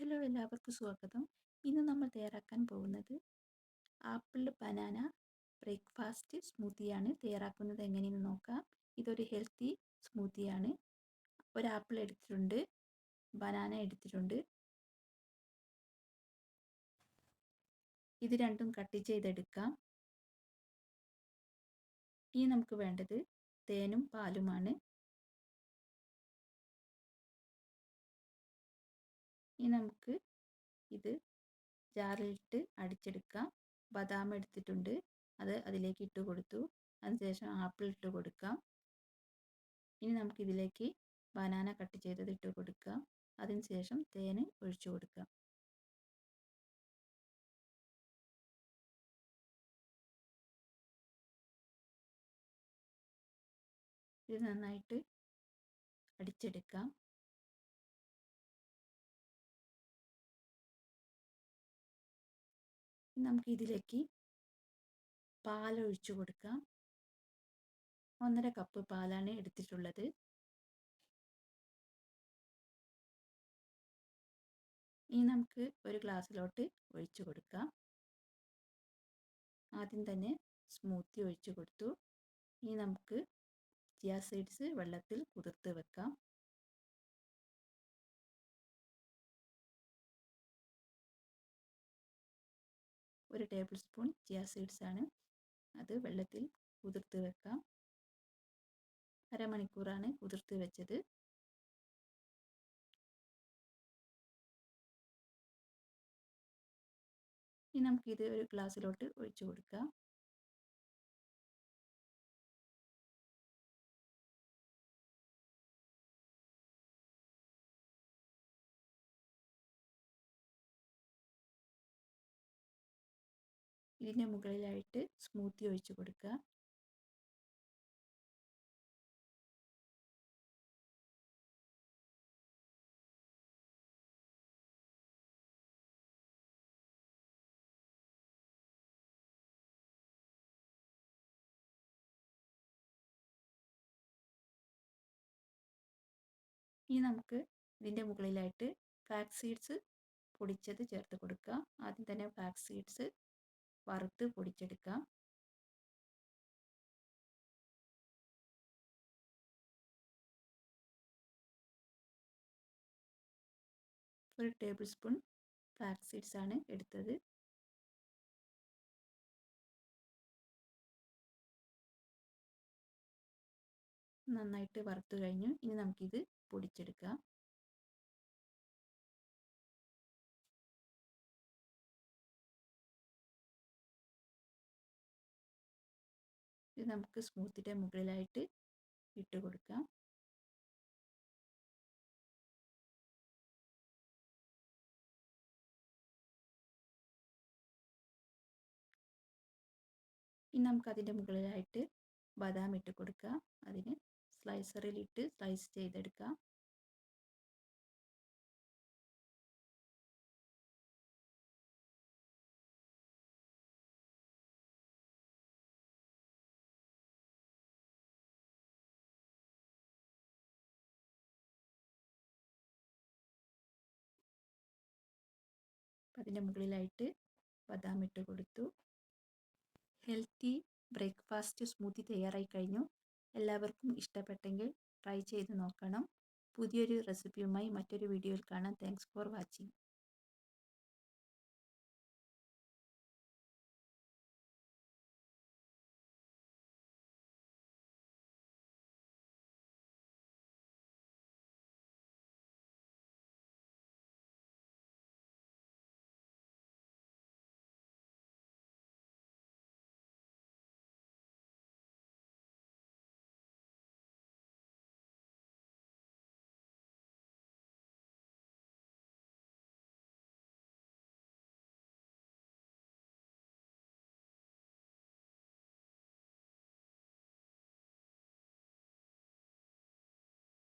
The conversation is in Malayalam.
ഹലോ എല്ലാവർക്കും സ്വാഗതം. ഇന്ന് നമ്മൾ തയ്യാറാക്കാൻ പോകുന്നത് ആപ്പിൾ ബനാന ബ്രേക്ക്ഫാസ്റ്റ് സ്മൂത്തിയാണ്. തയ്യാറാക്കുന്നത് എങ്ങനെയെന്ന് നോക്കാം. ഇതൊരു ഹെൽത്തി സ്മൂത്തിയാണ്. ഒരു ആപ്പിൾ എടുത്തിട്ടുണ്ട്. ബനാന എടുത്തിട്ടുണ്ട്. ഇത് രണ്ടും കട്ട് ചെയ്തെടുക്കാം. ഇനി നമുക്ക് വേണ്ടത് തേനും പാലുമാണ്. ഇനി നമുക്ക് ഇത് ജാറിലിട്ട് അടിച്ചെടുക്കാം. ബദാം എടുത്തിട്ടുണ്ട്. അത് അതിലേക്ക് ഇട്ട് കൊടുത്തു. അതിനുശേഷം ആപ്പിൾ ഇട്ട് കൊടുക്കാം. ഇനി നമുക്ക് ഇതിലേക്ക് ബനാന കട്ട് ചെയ്തത് ഇട്ട് കൊടുക്കാം. അതിനുശേഷം തേൻ ഒഴിച്ചു കൊടുക്കാം. ഇത് നന്നായിട്ട് അടിച്ചെടുക്കാം. നമുക്ക് ഇതിലേക്ക് പാലൊഴിച്ചു കൊടുക്കാം. ഒന്നര കപ്പ് പാലാണ് എടുത്തിട്ടുള്ളത്. ഇനി നമുക്ക് ഒരു ഗ്ലാസ്സിലോട്ട് ഒഴിച്ചു കൊടുക്കാം. ആദ്യം തന്നെ സ്മൂത്തി ഒഴിച്ചു കൊടുത്തു. ഇനി നമുക്ക് ചിയ സീഡ്സ് വെള്ളത്തിൽ കുതിർത്ത് വെക്കാം. ഒരു ടേബിൾ സ്പൂൺ ചിയ സീഡ്സ് ആണ്. അത് വെള്ളത്തിൽ കുതിർത്ത് വെക്കാം. അരമണിക്കൂറാണ് കുതിർത്ത് വെച്ചത്. ഇനി നമുക്കിത് ഒരു ഗ്ലാസ്സിലോട്ട് ഒഴിച്ചു കൊടുക്കാം. ഇതിന്റെ മുകളിലായിട്ട് സ്മൂത്തി ഒഴിച്ചു കൊടുക്കുക. ഇനി നമുക്ക് ഇതിന്റെ മുകളിലായിട്ട് ഫ്ലാക്സ് സീഡ്സ് പൊടിച്ചത് ചേർത്ത് കൊടുക്കുക. ആദ്യം തന്നെ ഫ്ലാക്സ് സീഡ്സ് വറുത്ത് പൊടിച്ചെടുക്കാം ഒരു ടേബിൾ സ്പൂൺ ഫ്ലാക്സ് സീഡ്സ് ആണ് എടുത്തത്. നന്നായിട്ട് വറുത്ത് കഴിഞ്ഞു. ഇനി നമുക്കിത് പൊടിച്ചെടുക്കാം. ഇത് നമുക്ക് സ്മൂത്തിന്റെ മുകളിലായിട്ട് ഇട്ട് കൊടുക്കാം. ഇനി നമുക്ക് അതിന്റെ മുകളിലായിട്ട് ബദാം ഇട്ട് കൊടുക്കുക അതിന് സ്ലൈസറിലിട്ട് സ്ലൈസ് ചെയ്തെടുക്കാം. അതിന്റെ മുകളിലായിട്ട് ബദാം ഇട്ട് കൊടുത്തു. ഹെൽത്തി ബ്രേക്ക്ഫാസ്റ്റ് സ്മൂത്തി തയ്യാറായി കഴിഞ്ഞു. എല്ലാവർക്കും ഇഷ്ടപ്പെട്ടെങ്കിൽ ട്രൈ ചെയ്ത് നോക്കണം. പുതിയൊരു റെസിപ്പിയുമായി മറ്റൊരു വീഡിയോയിൽ കാണാം. Thanks for watching.